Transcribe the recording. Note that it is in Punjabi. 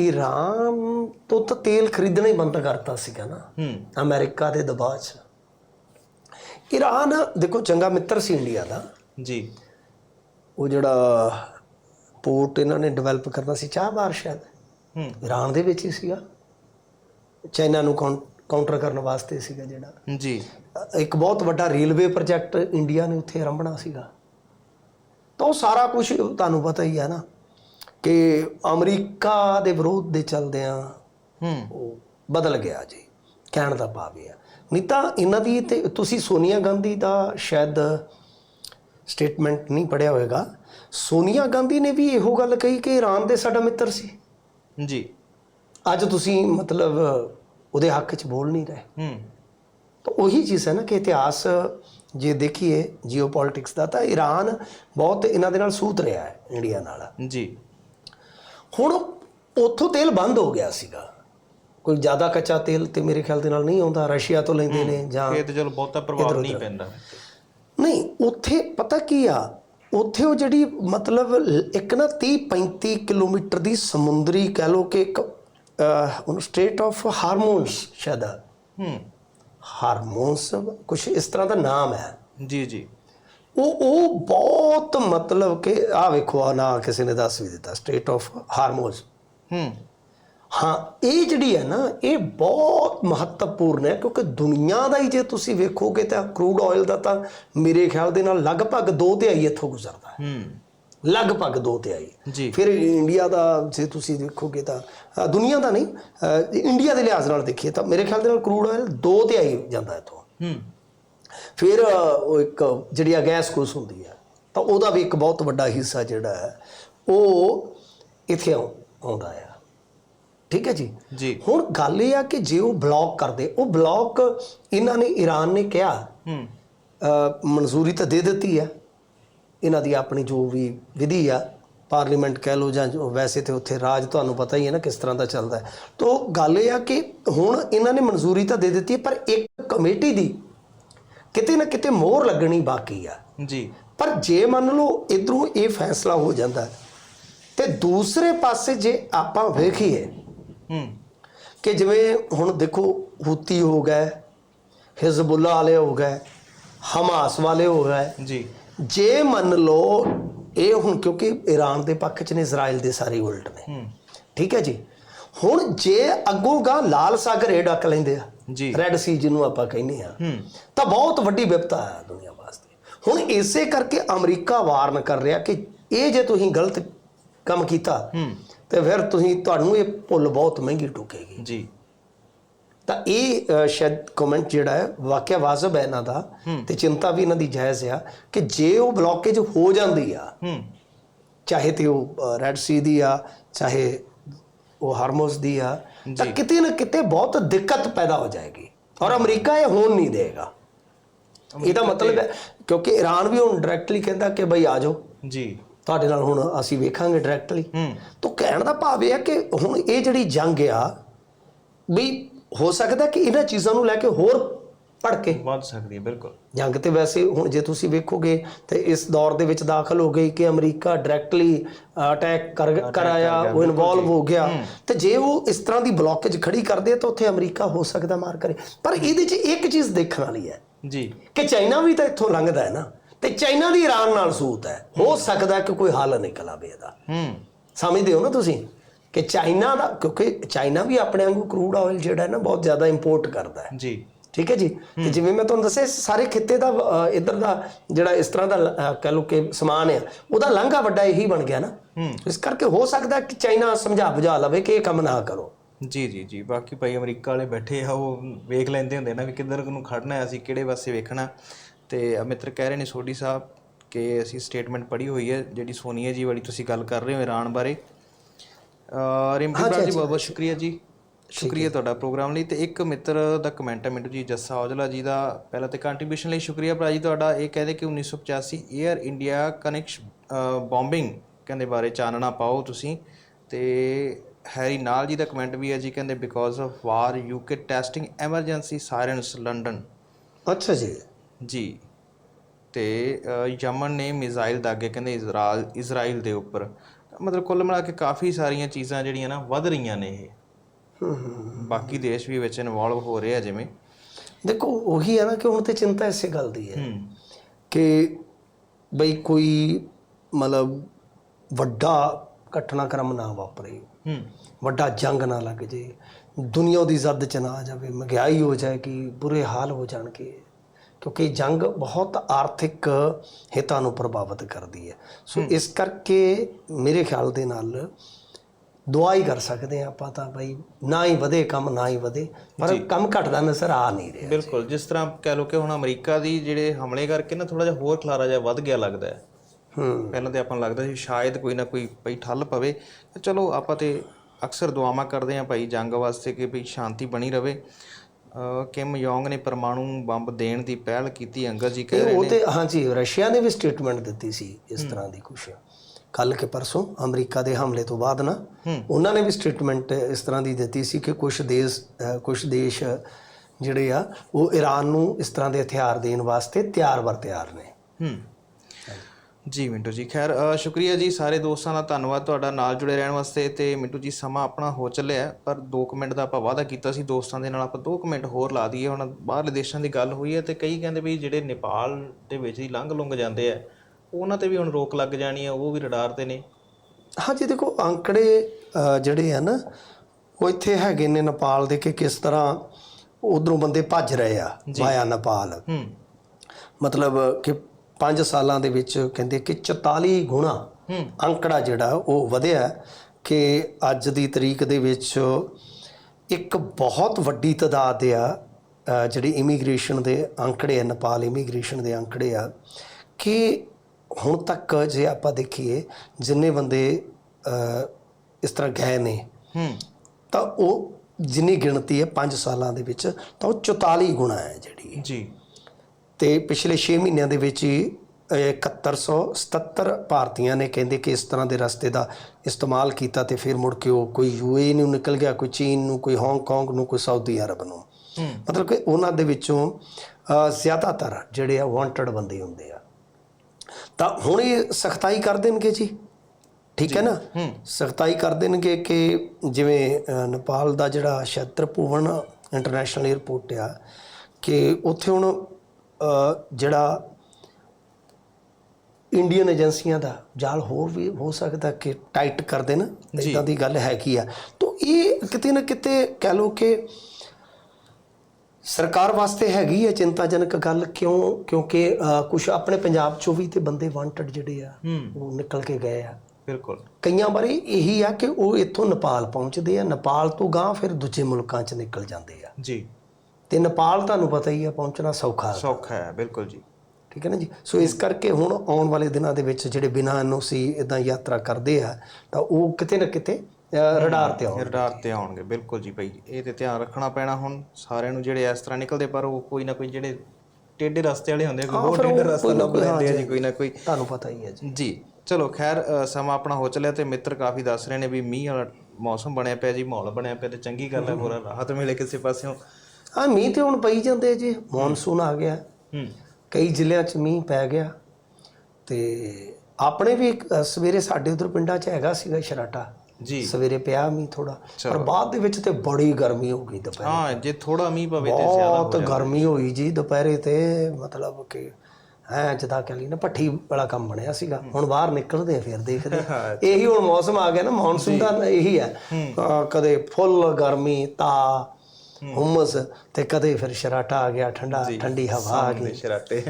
ਈਰਾਨ ਤੋਂ ਤਾਂ ਤੇਲ ਖਰੀਦਣਾ ਹੀ ਬੰਦ ਕਰਤਾ ਸੀਗਾ ਨਾ ਅਮਰੀਕਾ ਦੇ ਦਬਾਅ 'ਚ। ਈਰਾਨ ਦੇਖੋ ਚੰਗਾ ਮਿੱਤਰ ਸੀ ਇੰਡੀਆ ਦਾ। ਜੀ। ਉਹ ਜਿਹੜਾ ਪੋਰਟ ਇਹਨਾਂ ਨੇ ਡਿਵੈਲਪ ਕਰਨਾ ਸੀ ਚਾਹਬਾਰ ਸ਼ਾਇਦ। ਹੂੰ। ਈਰਾਨ ਦੇ ਵਿੱਚ ਹੀ ਸੀਗਾ। ਚਾਈਨਾ ਨੂੰ ਕਾਊਂ- ਕਾਊਂਟਰ ਕਰਨ ਵਾਸਤੇ ਸੀਗਾ ਜਿਹੜਾ। ਜੀ। ਇੱਕ ਬਹੁਤ ਵੱਡਾ ਰੇਲਵੇ ਪ੍ਰੋਜੈਕਟ ਇੰਡੀਆ ਨੇ ਉੱਥੇ ਆਰੰਭਣਾ ਸੀਗਾ। ਤਾਂ ਉਹ ਸਾਰਾ ਕੁਝ ਤੁਹਾਨੂੰ ਪਤਾ ਹੀ ਹੈ ਨਾ। ਕਿ ਅਮਰੀਕਾ ਦੇ ਵਿਰੋਧ ਦੇ ਚਲਦਿਆਂ ਹੂੰ। ਬਦਲ ਗਿਆ ਜੀ ਕਹਿਣ ਦਾ ਭਾਵ ਇਹ ਹੈ ਨਹੀਂ ਤਾਂ ਇਹਨਾਂ ਦੀ ਤੇ ਤੁਸੀਂ ਸੋਨੀਆ ਗਾਂਧੀ ਦਾ ਸ਼ਾਇਦ ਸਟੇਟਮੈਂਟ ਨਹੀਂ ਪੜਿਆ ਹੋਵੇਗਾ ਸੋਨੀਆ ਗਾਂਧੀ ਨੇ ਵੀ ਇਹੋ ਗੱਲ ਕਹੀ ਕਿ ਈਰਾਨ ਦੇ ਸਾਡਾ ਮਿੱਤਰ ਸੀ। ਜੀ। ਅੱਜ ਤੁਸੀਂ ਮਤਲਬ ਉਹਦੇ ਹੱਕ 'ਚ ਬੋਲ ਨਹੀਂ ਰਹੇ। ਹੂੰ। ਤਾਂ ਉਹੀ ਚੀਜ਼ ਹੈ ਨਾ ਕਿ ਇਤਿਹਾਸ ਜੇ ਦੇਖੀਏ ਜੀਓਪੋਲਿਟਿਕਸ ਦਾ ਤਾਂ ਈਰਾਨ ਬਹੁਤ ਇਹਨਾਂ ਦੇ ਨਾਲ ਸੂਤ ਰਿਹਾ ਹੈ ਇੰਡੀਆ ਨਾਲ। ਜੀ। ਹੁਣ ਉੱਥੋਂ ਤੇਲ ਬੰਦ ਹੋ ਗਿਆ ਸੀਗਾ। ਕੋਈ ਜ਼ਿਆਦਾ ਕੱਚਾ ਤੇਲ ਤੇ ਮੇਰੇ ਖਿਆਲ ਦੇ ਨਾਲ ਨਹੀਂ ਆਉਂਦਾ ਰਸ਼ੀਆ ਤੋਂ ਲੈਂਦੇ ਨੇ ਜਾਂ ਇਹ ਤੇ ਚਲੋ ਬਹੁਤਾ ਪ੍ਰਭਾਵ ਨਹੀਂ ਪੈਂਦਾ। ਨਹੀਂ ਉੱਥੇ ਪਤਾ ਕੀ ਆ? ਉੱਥੇ ਉਹ ਜਿਹੜੀ ਮਤਲਬ ਇੱਕ ਨਾ 30 35 ਕਿਲੋਮੀਟਰ ਦੀ ਸਮੁੰਦਰੀ ਕਹਿ ਲੋ ਕਿ ਇੱਕ ਉਹਨੂੰ ਸਟੇਟ ਆਫ ਹਾਰਮੋਨਸ ਸ਼ਾਇਦ ਹੂੰ। ਹਾਰਮੋਨਸ ਕੁਝ ਇਸ ਤਰ੍ਹਾਂ ਦਾ ਨਾਮ ਹੈ। ਜੀ ਜੀ। ਉਹ ਉਹ ਬਹੁਤ ਮਤਲਬ ਕਿ ਆ ਵੇਖੋ ਆ ਨਾ ਕਿਸੇ ਨੇ ਦੱਸ ਵੀ ਦਿੱਤਾ ਸਟੇਟ ਆਫ ਹਾਰਮੋਨਸ ਹੂੰ। ਹਾਂ ਇਹ ਜਿਹੜੀ ਹੈ ਨਾ ਇਹ ਬਹੁਤ ਮਹੱਤਵਪੂਰਨ ਹੈ ਕਿਉਂਕਿ ਦੁਨੀਆ ਦਾ ਹੀ ਜੇ ਤੁਸੀਂ ਵੇਖੋਗੇ ਤਾਂ ਕਰੂਡ ਆਇਲ ਦਾ ਤਾਂ ਮੇਰੇ ਖਿਆਲ ਦੇ ਨਾਲ ਲਗਭਗ 2 ਤਿਹਾਈ ਇੱਥੋਂ ਗੁਜ਼ਰਦਾ ਹੈ। ਹੂੰ। ਲਗਭਗ 2 ਤਿਹਾਈ। ਫਿਰ ਇੰਡੀਆ ਦਾ ਜੇ ਤੁਸੀਂ ਦੇਖੋਗੇ ਤਾਂ ਦੁਨੀਆ ਦਾ ਨਹੀਂ ਇੰਡੀਆ ਦੇ ਲਿਹਾਜ਼ ਨਾਲ ਦੇਖੀਏ ਤਾਂ ਮੇਰੇ ਖਿਆਲ ਦੇ ਨਾਲ ਕਰੂਡ ਆਇਲ 2 ਤਿਹਾਈ ਜਾਂਦਾ ਇੱਥੋਂ। ਹੂੰ। ਫਿਰ ਉਹ ਇੱਕ ਜਿਹੜੀ ਆ ਗੈਸ ਕੁਸ ਹੁੰਦੀ ਹੈ ਤਾਂ ਉਹਦਾ ਵੀ ਇੱਕ ਬਹੁਤ ਵੱਡਾ ਹਿੱਸਾ ਜਿਹੜਾ ਹੈ ਉਹ ਇੱਥੇ ਆਉ- ਆਉਂਦਾ ਆ। ਠੀਕ ਹੈ ਜੀ? ਜੀ। ਹੁਣ ਗੱਲ ਇਹ ਆ ਕਿ ਜੇ ਉਹ ਬਲੌਕ ਕਰਦੇ ਉਹ ਬਲੌਕ ਇਹਨਾਂ ਨੇ ਈਰਾਨ ਨੇ ਕਿਹਾ ਹੂੰ। ਅ, ਮਨਜ਼ੂਰੀ ਤਾਂ ਦੇ ਦਿੱਤੀ ਹੈ ਇਹਨਾਂ ਦੀ ਆਪਣੀ ਜੋ ਵੀ ਵਿਧੀ ਆ ਪਾਰਲੀਮੈਂਟ ਕਹਿ ਲੋ ਜਾਂ ਵੈਸੇ ਤੇ ਉੱਥੇ ਰਾਜ ਤੁਹਾਨੂੰ ਪਤਾ ਹੀ ਹੈ ਨਾ ਕਿਸ ਤਰ੍ਹਾਂ ਦਾ ਚੱਲਦਾ ਹੈ। ਤੋਂ ਗੱਲ ਇਹ ਆ ਕਿ ਹੁਣ ਇਹਨਾਂ ਨੇ ਮਨਜ਼ੂਰੀ ਤਾਂ ਦੇ ਦਿੱਤੀ ਪਰ ਇੱਕ ਕਮੇਟੀ ਦੀ ਕਿਤੇ ਨਾ ਕਿਤੇ ਮੋਹਰ ਲੱਗਣੀ ਬਾਕੀ ਆ। ਜੀ। ਪਰ ਜੇ ਮੰਨ ਲਓ ਇਧਰੋਂ ਇਹ ਫੈਸਲਾ ਹੋ ਜਾਂਦਾ ਤੇ ਦੂਸਰੇ ਪਾਸੇ ਜੇ ਆਪਾਂ ਵੇਖੀਏ ਹੂੰ। ਕਿ ਜਿਵੇਂ ਹੁਣ ਦੇਖੋ ਹੂਤੀ ਹੋ ਗਏ ਹਿਜ਼ਬੁੱਲਾ ਵਾਲੇ ਹੋ ਗਏ ਹਮਾਸ ਵਾਲੇ ਹੋ ਗਏ। ਜੀ। ਜੇ ਮੰਨ ਲਓ ਇਹ ਹੁਣ ਕਿਉਂਕਿ ਈਰਾਨ ਦੇ ਪੱਖ 'ਚ ਨੇ ਇਜ਼ਰਾਈਲ ਦੇ ਸਾਰੇ ਉਲਟ ਨੇ। ਹੂੰ। ਠੀਕ ਹੈ ਜੀ? ਹੁਣ ਜੇ ਅੱਗੋਂ ਗਾ ਲਾਲ ਸਾਗਰ ਇਹ ਡੱਕ ਲੈਂਦੇ ਆ। ਜੀ। ਰੈੱਡ ਸੀ ਜਿਹਨੂੰ ਆਪਾਂ ਕਹਿੰਦੇ ਆ ਤਾਂ ਬਹੁਤ ਵੱਡੀ ਵਿਪਤਾ ਹੈ ਦੁਨੀਆ ਵਾਸਤੇ। ਹੁਣ ਇਸੇ ਕਰਕੇ ਅਮਰੀਕਾ ਵਾਰਨ ਕਰ ਰਿਹਾ ਕਿ ਇਹ ਜੇ ਤੁਸੀਂ ਗਲਤ ਕੰਮ ਕੀਤਾ ਤੇ ਫਿਰ ਤੁਸੀਂ ਤੁਹਾਨੂੰ ਇਹ ਭੁੱਲ ਬਹੁਤ ਮਹਿੰਗੀ ਟੁਕੇਗੀ ਜੀ। ਤਾਂ ਇਹ ਸ਼ਾਇਦ ਕਮੈਂਟ ਜਿਹੜਾ ਹੈ ਵਾਕਿਆ ਵਾਜਬ ਹੈ ਇਹਨਾਂ ਦਾ ਤੇ ਚਿੰਤਾ ਵੀ ਇਹਨਾਂ ਦੀ ਜਾਇਜ਼ ਆ ਕਿ ਜੇ ਉਹ ਬਲੌਕੇਜ ਹੋ ਜਾਂਦੀ ਆ ਹੂੰ। ਚਾਹੇ ਤੇ ਉਹ ਰੈੱਡ ਸੀ ਦੀ ਆ ਚਾਹੇ ਉਹ ਹਾਰਮੋਸ ਦੀ ਆ ਤਾਂ ਕਿਤੇ ਨਾ ਕਿਤੇ ਬਹੁਤ ਦਿੱਕਤ ਪੈਦਾ ਹੋ ਜਾਏਗੀ। ਔਰ ਅਮਰੀਕਾ ਇਹ ਹੋਣ ਨਹੀਂ ਦੇਗਾ। ਇਹਦਾ ਮਤਲਬ ਹੈ ਕਿਉਂਕਿ ਈਰਾਨ ਵੀ ਹੁਣ ਡਾਇਰੈਕਟਲੀ ਕਹਿੰਦਾ ਕਿ ਬਈ ਆ ਜਾਓ। ਜੀ। ਤੁਹਾਡੇ ਨਾਲ ਹੁਣ ਅਸੀਂ ਵੇਖਾਂਗੇ ਡਾਇਰੈਕਟਲੀ ਤਾਂ ਕਹਿਣ ਦਾ ਭਾਵ ਇਹ ਹੈ ਕਿ ਹੁਣ ਇਹ ਜਿਹੜੀ ਜੰਗ ਆ ਵੀ ਹੋ ਸਕਦਾ ਕਿ ਇਹਨਾਂ ਚੀਜ਼ਾਂ ਨੂੰ ਲੈ ਕੇ ਹੋਰ ਭੜਕੇ ਵੱਧ ਸਕਦੀ ਹੈ ਬਿਲਕੁਲ। ਜੰਗ ਤੇ ਵੈਸੇ ਹੁਣ ਜੇ ਤੁਸੀਂ ਵੇਖੋਗੇ ਤੇ ਇਸ ਦੌਰ ਦੇ ਵਿੱਚ ਦਾਖਲ ਹੋ ਗਈ ਕਿ ਅਮਰੀਕਾ ਡਾਇਰੈਕਟਲੀ ਅਟੈਕ ਕਰ ਕਰਾਇਆ ਉਹ ਇਨਵੋਲਵ ਹੋ ਗਿਆ। ਤੇ ਜੇ ਉਹ ਇਸ ਤਰ੍ਹਾਂ ਦੀ ਬਲੌਕੇਜ ਖੜੀ ਕਰਦੇ ਤਾਂ ਉੱਥੇ ਅਮਰੀਕਾ ਹੋ ਸਕਦਾ ਮਾਰ ਕਰੇ। ਪਰ ਇਹਦੇ 'ਚ ਇੱਕ ਚੀਜ਼ ਦੇਖਣ ਵਾਲੀ ਹੈ ਜੀ। ਕਿ ਚਾਈਨਾ ਵੀ ਤਾਂ ਇੱਥੋਂ ਲੰਘਦਾ ਹੈ ਨਾ। ਤੇ ਚਾਈਨਾ ਦੀ ਈਰਾਨ ਨਾਲ ਸੂਤ ਹੈ। ਹੋ। ਸਕਦਾ ਕਿ ਕੋਈ ਹੱਲ ਨਿਕਲ ਆਵੇ ਇਹਦਾ। ਹੂੰ। ਸਮਝਦੇ ਹੋ ਨਾ ਤੁਸੀਂ ਕਿ ਚਾਈਨਾ ਦਾ ਕਿਉਂਕਿ ਚਾਈਨਾ ਵੀ ਆਪਣੇ ਵਾਂਗੂ ਕਰੂਡ ਆਇਲ ਜਿਹੜਾ ਹੈ ਨਾ ਬਹੁਤ ਜ਼ਿਆਦਾ ਇੰਪੋਰਟ ਕਰਦਾ ਹੈ। ਜੀ। ਠੀਕ ਹੈ ਜੀ? ਤੇ ਜਿਵੇਂ ਮੈਂ ਤੁਹਾਨੂੰ ਦੱਸਿਆ ਸਾਰੇ ਖਿੱਤੇ ਦਾ ਇੱਧਰ ਦਾ ਜਿਹੜਾ ਇਸ ਤਰ੍ਹਾਂ ਦਾ ਕਹਿ ਲਓ ਕਿ ਸਮਾਨ ਹੈ ਉਹਦਾ ਲਾਂਘਾ ਵੱਡਾ ਇਹੀ ਬਣ ਗਿਆ ਨਾ। ਇਸ ਕਰਕੇ ਹੋ ਸਕਦਾ ਕਿ ਚਾਈਨਾ ਸਮਝਾ ਬੁਝਾ ਲਵੇ ਕਿ ਇਹ ਕੰਮ ਨਾ ਕਰੋ। ਜੀ ਜੀ ਜੀ। ਬਾਕੀ ਭਾਈ ਅਮਰੀਕਾ ਵਾਲੇ ਬੈਠੇ ਆ ਉਹ ਵੇਖ ਲੈਂਦੇ ਹੁੰਦੇ ਨਾ ਵੀ ਕਿੱਧਰ ਨੂੰ ਖੜਨਾ ਹੈ ਅਸੀਂ ਕਿਹੜੇ ਪਾਸੇ ਵੇਖਣਾ। ਤੇ ਆ ਮਿੱਤਰ ਕਹਿ ਰਹੇ ਨੇ ਸੋਢੀ ਸਾਹਿਬ ਕਿ ਅਸੀਂ ਸਟੇਟਮੈਂਟ ਪੜ੍ਹੀ ਹੋਈ ਹੈ ਜਿਹੜੀ ਸੋਨੀਆ ਜੀ ਵਾਲੀ ਤੁਸੀਂ ਗੱਲ ਕਰ ਰਹੇ ਹੋ ਈਰਾਨ ਬਾਰੇ। ਅ ਰਿੰਪੀ ਜੀ ਬਹੁਤ ਬਹੁਤ ਸ਼ੁਕਰੀਆ ਜੀ। ਸ਼ੁਕਰੀਆ ਤੁਹਾਡਾ ਪ੍ਰੋਗਰਾਮ ਲਈ ਤੇ ਇੱਕ ਮਿੱਤਰ ਦਾ ਕਮੈਂਟ ਹੈ ਮੈਨੂੰ ਜੀ ਜੱਸਾ ਔਜਲਾ ਜੀ ਦਾ। ਪਹਿਲਾਂ ਤੇ ਕੰਟਰੀਬਿਊਸ਼ਨ ਲਈ ਸ਼ੁਕਰੀਆ ਭਰਾ ਜੀ ਤੁਹਾਡਾ। ਇਹ ਕਹਿੰਦੇ ਕਿ 1985 에ਅਰ ਇੰਡੀਆ ਕਨੈਕਸ਼ ਬੰਬਿੰਗ ਕਹਿੰਦੇ ਬਾਰੇ ਚਾਨਣਾ ਪਾਓ ਤੁਸੀਂ। ਤੇ ਹੈਰੀ ਨਾਲ ਜੀ ਦਾ ਕਮੈਂਟ ਵੀ ਹੈ ਜੀ ਕਹਿੰਦੇ because of war UK testing emergency sirens London ਅੱਛਾ ਜੀ। ਜੀ। ਤੇ ਯਮਨ ਨੇ ਮਿਜ਼ਾਈਲ ਦਾਗੇ ਕਹਿੰਦੇ ਇਜ਼ਰਾਈਲ ਇਜ਼ਰਾਈਲ ਦੇ ਉੱਪਰ। ਮਤਲਬ ਕੁੱਲ ਮਿਲਾ ਕੇ ਕਾਫੀ ਸਾਰੀਆਂ ਚੀਜ਼ਾਂ ਜਿਹੜੀਆਂ ਨਾ ਵੱਧ ਰਹੀਆਂ ਨੇ ਇਹ। ਬਾਕੀ ਦੇਸ਼ ਵੀ ਵਿੱਚ ਇਨਵੋਲਵ ਹੋ ਰਹੇ ਆ ਜਿਵੇਂ। ਦੇਖੋ ਉਹੀ ਹੈ ਨਾ ਕਿ ਹੁਣ ਤੇ ਚਿੰਤਾ ਇਸੇ ਗੱਲ ਦੀ ਹੈ ਕਿ ਬਈ ਕੋਈ ਮਤਲਬ ਵੱਡਾ ਘਟਨਾਕ੍ਰਮ ਨਾ ਵਾਪਰੇ। ਹੂੰ। ਵੱਡਾ ਜੰਗ ਨਾ ਲੱਗ ਜੇ। ਦੁਨੀਆ ਦੀ ਜ਼ੱਦ ਚ ਨਾ ਆ ਜਾਵੇ ਮਹਿੰਗਾਈ ਹੋ ਜਾਏਗੀ ਬੁਰੇ ਹਾਲ ਹੋ ਜਾਣਗੇ। ਕਿਉਂਕਿ ਜੰਗ ਬਹੁਤ ਆਰਥਿਕ ਹਿੱਤਾਂ ਨੂੰ ਪ੍ਰਭਾਵਿਤ ਕਰਦੀ ਹੈ। ਸੋ ਇਸ ਕਰਕੇ ਮੇਰੇ ਖਿਆਲ ਦੇ ਨਾਲ ਦੁਆ ਹੀ ਕਰ ਸਕਦੇ ਆ ਆਪਾਂ ਤਾਂ ਬਈ ਨਾ ਹੀ ਵਧੇ ਕੰਮ ਨਾ ਹੀ ਵਧੇ। ਪਰ ਕੰਮ ਘਟਦਾ ਨਜ਼ਰ ਆ ਨਹੀਂ ਰਿਹਾ। ਬਿਲਕੁਲ ਜਿਸ ਤਰ੍ਹਾਂ ਕਹਿ ਲਓ ਕਿ ਹੁਣ ਅਮਰੀਕਾ ਦੀ ਜਿਹੜੇ ਹਮਲੇ ਕਰਕੇ ਨਾ ਥੋੜਾ ਜਿਹਾ ਹੋਰ ਖਲਾਰਾ ਜਿਹਾ ਵੱਧ ਗਿਆ ਲੱਗਦਾ ਹੈ। ਹੂੰ। ਪਹਿਲਾਂ ਤੇ ਆਪਾਂ ਨੂੰ ਲੱਗਦਾ ਸੀ ਸ਼ਾਇਦ ਕੋਈ ਨਾ ਕੋਈ ਭਈ ਠੱਲ ਪਵੇ। ਚਲੋ ਆਪਾਂ ਤੇ ਅਕਸਰ ਦੁਆਵਾਂ ਕਰਦੇ ਆਂ ਭਾਈ ਜੰਗ ਵਾਸਤੇ ਕਿ ਭਈ ਸ਼ਾਂਤੀ ਬਣੀ ਰਵੇ। ਅਹ ਕਿਮ ਯੋਂਗ ਨੇ ਪਰਮਾਣੂ ਬੰਬ ਦੇਣ ਦੀ ਪਹਿਲ ਕੀਤੀ ਅੰਗਦ ਜੀ ਕਹਿ ਰਹੇ ਉਹ ਤੇ ਹਾਂਜੀ ਰਸ਼ੀਆ ਨੇ ਵੀ ਸਟੇਟਮੈਂਟ ਦਿੱਤੀ ਸੀ ਇਸ ਤਰ੍ਹਾਂ ਦੀ ਕੁਛ। ਕੱਲ ਕੇ ਪਰਸੋਂ ਅਮਰੀਕਾ ਦੇ ਹਮਲੇ ਤੋਂ ਬਾਅਦ ਨਾ ਉਹਨਾਂ ਨੇ ਵੀ ਸਟੇਟਮੈਂਟ ਇਸ ਤਰ੍ਹਾਂ ਦੀ ਦਿੱਤੀ ਸੀ ਕਿ ਕੁਝ ਦੇਸ਼ ਕੁਝ ਦੇਸ਼ ਜਿਹੜੇ ਆ ਉਹ ਈਰਾਨ ਨੂੰ ਇਸ ਤਰ੍ਹਾਂ ਦੇ ਹਥਿਆਰ ਦੇਣ ਵਾਸਤੇ ਤਿਆਰ ਬਰ ਤਿਆਰ ਨੇ। ਹੂੰ। ਜੀ ਮਿੰਟੂ ਜੀ ਖੈਰ ਸ਼ੁਕਰੀਆ ਜੀ ਸਾਰੇ ਦੋਸਤਾਂ ਦਾ ਧੰਨਵਾਦ ਤੁਹਾਡਾ ਨਾਲ ਜੁੜੇ ਰਹਿਣ ਵਾਸਤੇ ਤੇ ਮਿੰਟੂ ਜੀ ਸਮਾਂ ਆਪਣਾ ਹੋ ਚੱਲਿਆ ਪਰ 2 ਮਿੰਟ ਦਾ ਆਪਾਂ ਵਾਅਦਾ ਕੀਤਾ ਸੀ ਦੋਸਤਾਂ ਦੇ ਨਾਲ ਆਪਾਂ 2 ਮਿੰਟ ਹੋਰ ਲਾ ਦਈਏ ਹੁਣ ਬਾਹਰਲੇ ਦੇਸ਼ਾਂ ਦੀ ਗੱਲ ਹੋਈ ਹੈ ਤੇ ਕਈ ਕਹਿੰਦੇ ਵੀ ਜਿਹੜੇ ਨੇਪਾਲ ਦੇ ਵਿੱਚ ਹੀ ਲੰਘ ਲੁੰਘ ਜਾਂਦੇ ਆ ਉਹਨਾਂ ਤੇ ਵੀ ਹੁਣ ਰੋਕ ਲੱਗ ਜਾਣੀ ਹੈ ਉਹ ਵੀ ਰਡਾਰ ਤੇ ਨੇ। ਹਾਂਜੀ ਦੇਖੋ ਅੰਕੜੇ ਜਿਹੜੇ ਆ ਨਾ ਉਹ ਇੱਥੇ ਹੈਗੇ ਨੇ ਨੇਪਾਲ ਦੇ ਕਿ ਕਿਸ ਤਰ੍ਹਾਂ ਉਧਰੋਂ ਬੰਦੇ ਭੱਜ ਰਹੇ ਆ ਵਾਇਆ ਨੇਪਾਲ। ਹੂੰ। ਮਤਲਬ ਕਿ 5 ਸਾਲਾਂ ਦੇ ਵਿੱਚ ਕਹਿੰਦੇ ਕਿ 44 ਗੁਣਾ ਅੰਕੜਾ ਜਿਹੜਾ ਉਹ ਵਧਿਆ ਕਿ ਅੱਜ ਦੀ ਤਰੀਕ ਦੇ ਵਿੱਚ ਇੱਕ ਬਹੁਤ ਵੱਡੀ ਤਾਦਾਦ ਆ ਜਿਹੜੀ ਇਮੀਗ੍ਰੇਸ਼ਨ ਦੇ ਅੰਕੜੇ ਆ ਨੇਪਾਲ ਇਮੀਗ੍ਰੇਸ਼ਨ ਦੇ ਅੰਕੜੇ ਆ ਕਿ ਹੁਣ ਤੱਕ ਜੇ ਆਪਾਂ ਦੇਖੀਏ ਜਿੰਨੇ ਬੰਦੇ ਇਸ ਤਰ੍ਹਾਂ ਗਏ ਨੇ ਹੂੰ। ਤਾਂ ਉਹ ਜਿੰਨੀ ਗਿਣਤੀ ਹੈ 5 ਸਾਲਾਂ ਦੇ ਵਿੱਚ ਤਾਂ ਉਹ 44 ਗੁਣਾ ਹੈ ਜਿਹੜੀ। ਜੀ। ਤੇ ਪਿਛਲੇ 6 ਮਹੀਨਿਆਂ ਦੇ ਵਿੱਚ ਹੀ ਅਹ, 7177 ਭਾਰਤੀਆਂ ਨੇ ਕਹਿੰਦੇ ਕਿ ਇਸ ਤਰ੍ਹਾਂ ਦੇ ਰਸਤੇ ਦਾ ਇਸਤੇਮਾਲ ਕੀਤਾ ਤੇ ਫਿਰ ਮੁੜ ਕੇ ਉਹ ਕੋਈ ਯੂਏ ਨੂੰ ਨਿਕਲ ਗਿਆ ਕੋਈ ਚੀਨ ਨੂੰ ਕੋਈ ਹਾਂਗਕਾਂਗ ਨੂੰ ਕੋਈ ਸਾਊਦੀ ਅਰਬ ਨੂੰ। ਮਤਲਬ ਕਿ ਉਹਨਾਂ ਦੇ ਵਿੱਚੋਂ ਜ਼ਿਆਦਾਤਰ ਜਿਹੜੇ ਆ ਵਾਂਟਡ ਬੰਦੇ ਹੁੰਦੇ ਆ। ਤਾਂ ਹੁਣ ਇਹ ਸਖਤਾਈ ਕਰ ਦੇਣਗੇ ਜੀ। ਠੀਕ ਹੈ ਨਾ? ਹੂੰ। ਸਖਤਾਈ ਕਰ ਦੇਣਗੇ ਕਿ ਜਿਵੇਂ ਨੇਪਾਲ ਦਾ ਜਿਹੜਾ ਛਤਰ ਭੁਵਨ ਇੰਟਰਨੈਸ਼ਨਲ 에ਅਰਪੋਰਟ ਆ ਕਿ ਉੱਥੇ ਹੁਣ ਜਿਹੜਾ ਇੰਡੀਅਨ ਏਜੰਸੀਆਂ ਦਾ ਜਾਲ ਹੋਰ ਵੀ ਹੋ ਸਕਦਾ ਕਿ ਟਾਈਟ ਕਰ ਦੇਣ। ਇਦਾਂ ਦੀ ਗੱਲ ਹੈਗੀ ਆ? ਤਾਂ ਇਹ ਕਿਤੇ ਨਾ ਕਿਤੇ ਕਹਿ ਲਓ ਕਿ ਸਰਕਾਰ ਵਾਸਤੇ ਹੈਗੀ ਹੈ ਚਿੰਤਾਜਨਕ ਗੱਲ ਕਿਉਂ? ਕਿਉਂਕਿ ਕੁਝ ਆਪਣੇ ਪੰਜਾਬ ਚੋਂ ਵੀ ਤੇ ਬੰਦੇ ਵਾਂਟਡ ਜਿਹੜੇ ਆ ਉਹ ਨਿਕਲ ਕੇ ਗਏ ਆ। ਬਿਲਕੁਲ। ਕਈਆਂ ਬਾਰੇ ਇਹੀ ਆ ਕਿ ਉਹ ਇੱਥੋਂ ਨੇਪਾਲ ਪਹੁੰਚਦੇ ਆ ਨੇਪਾਲ ਤੋਂ ਗਾਂ ਫਿਰ ਦੂਜੇ ਮੁਲਕਾਂ 'ਚ ਨਿਕਲ ਜਾਂਦੇ ਆ। ਜੀ। ਤੇ ਨੇਪਾਲ ਤੁਹਾਨੂੰ ਪਤਾ ਹੀ ਆ ਪਹੁੰਚਣਾ ਸੌਖਾ ਸੌਖਾ ਹੈ ਬਿਲਕੁਲ ਜੀ। ਠੀਕ ਹੈ ਨਾ ਜੀ? ਸੋ ਇਸ ਕਰਕੇ ਹੁਣ ਆਉਣ ਵਾਲੇ ਦਿਨਾਂ ਦੇ ਵਿੱਚ ਜਿਹੜੇ ਬਿਨਾਂ ਐਨਓਸੀ ਇਦਾਂ ਯਾਤਰਾ ਕਰਦੇ ਆ ਤਾਂ ਉਹ ਕਿਤੇ ਨਾ ਕਿਤੇ ਰਡਾਰ ਤੇ ਆਉਣ ਰਡਾਰ ਤੇ ਆਉਣਗੇ ਬਿਲਕੁਲ ਜੀ ਭਾਈ ਇਹ ਤੇ ਧਿਆਨ ਰੱਖਣਾ ਪੈਣਾ ਹੁਣ ਸਾਰਿਆਂ ਨੂੰ ਜਿਹੜੇ ਇਸ ਤਰ੍ਹਾਂ ਨਿਕਲਦੇ ਪਰ ਉਹ ਕੋਈ ਨਾ ਕੋਈ ਜਿਹੜੇ ਟੇਢੇ ਰਸਤੇ ਵਾਲੇ ਹੁੰਦੇ ਆ, ਕੋਈ ਹੋਰ ਟੇਢਾ ਰਸਤਾ ਲੱਭ ਲੈਂਦੇ ਆ ਜੀ ਕੋਈ ਨਾ ਕੋਈ। ਤੁਹਾਨੂੰ ਪਤਾ ਹੀ ਹੈ ਜੀ। ਜੀ ਚਲੋ ਖੈਰ ਸਮਾਂ ਆਪਣਾ ਹੋ ਚੱਲਿਆ ਤੇ ਮਿੱਤਰ ਕਾਫੀ ਦੱਸ ਰਹੇ ਨੇ ਵੀ ਮੀਂਹ ਵਾਲਾ ਮੌਸਮ ਬਣਿਆ ਪਿਆ ਜੀ ਮਾਹੌਲ ਬਣਿਆ ਪਿਆ ਤੇ ਚੰਗੀ ਗੱਲ ਹੈ ਪੂਰਾ ਰਾਹਤ ਮਿਲੇ ਕਿਸੇ ਪਾਸਿਓਂ। ਹਾਂ ਮੀਂਹ ਤੇ ਹੁਣ ਪਈ ਜਾਂਦੇ ਜੀ ਮੌਨਸੂਨ ਆ ਗਿਆ। ਹੂੰ। ਕਈ ਜ਼ਿਲ੍ਹਿਆਂ 'ਚ ਮੀਂਹ ਪੈ ਗਿਆ। ਤੇ ਆਪਣੇ ਵੀ ਸਵੇਰੇ ਸਾਡੇ ਉਧਰ ਪਿੰਡਾਂ 'ਚ ਹੈਗਾ ਸੀਗਾ ਸ਼ਰਾਟਾ। ਜੀ। ਸਵੇਰੇ ਪਿਆ ਮੀਂਹ ਥੋੜਾ ਪਰ ਬਾਅਦ ਦੇ ਵਿੱਚ ਤੇ ਬੜੀ ਗਰਮੀ ਹੋ ਗਈ ਦੁਪਹਿਰ। ਹਾਂ ਜੇ ਥੋੜਾ ਮੀਂਹ ਪਵੇ ਤੇ ਜ਼ਿਆਦਾ ਬਹੁਤ ਗਰਮੀ ਹੋਈ ਜੀ ਦੁਪਹਿਰੇ ਤੇ ਮਤਲਬ ਕਿ ਐ ਜਦਾ ਕਹ ਲਈ ਨਾ ਭੱਠੀ ਵਾਲਾ ਕੰਮ ਬਣਿਆ ਸੀਗਾ। ਹੁਣ ਬਾਹਰ ਨਿਕਲਦੇ ਆ ਫਿਰ ਦੇਖਦੇ। ਇਹੀ ਹੁਣ ਮੌਸਮ ਆ ਗਿਆ ਨਾ ਮੌਨਸੂਨ ਦਾ ਇਹੀ ਹੈ। ਕਦੇ ਫੁੱਲ ਗਰਮੀ ਤਾ ਹੁਮਸ ਤੇ ਕਦੇ ਫਿਰ ਸ਼ਰਾਟਾ ਆ ਗਿਆ ਠੰਡਾ ਠੰਡੀ ਹਵਾ ਆ ਗਈ। ਸ਼ਰਾਟੇ।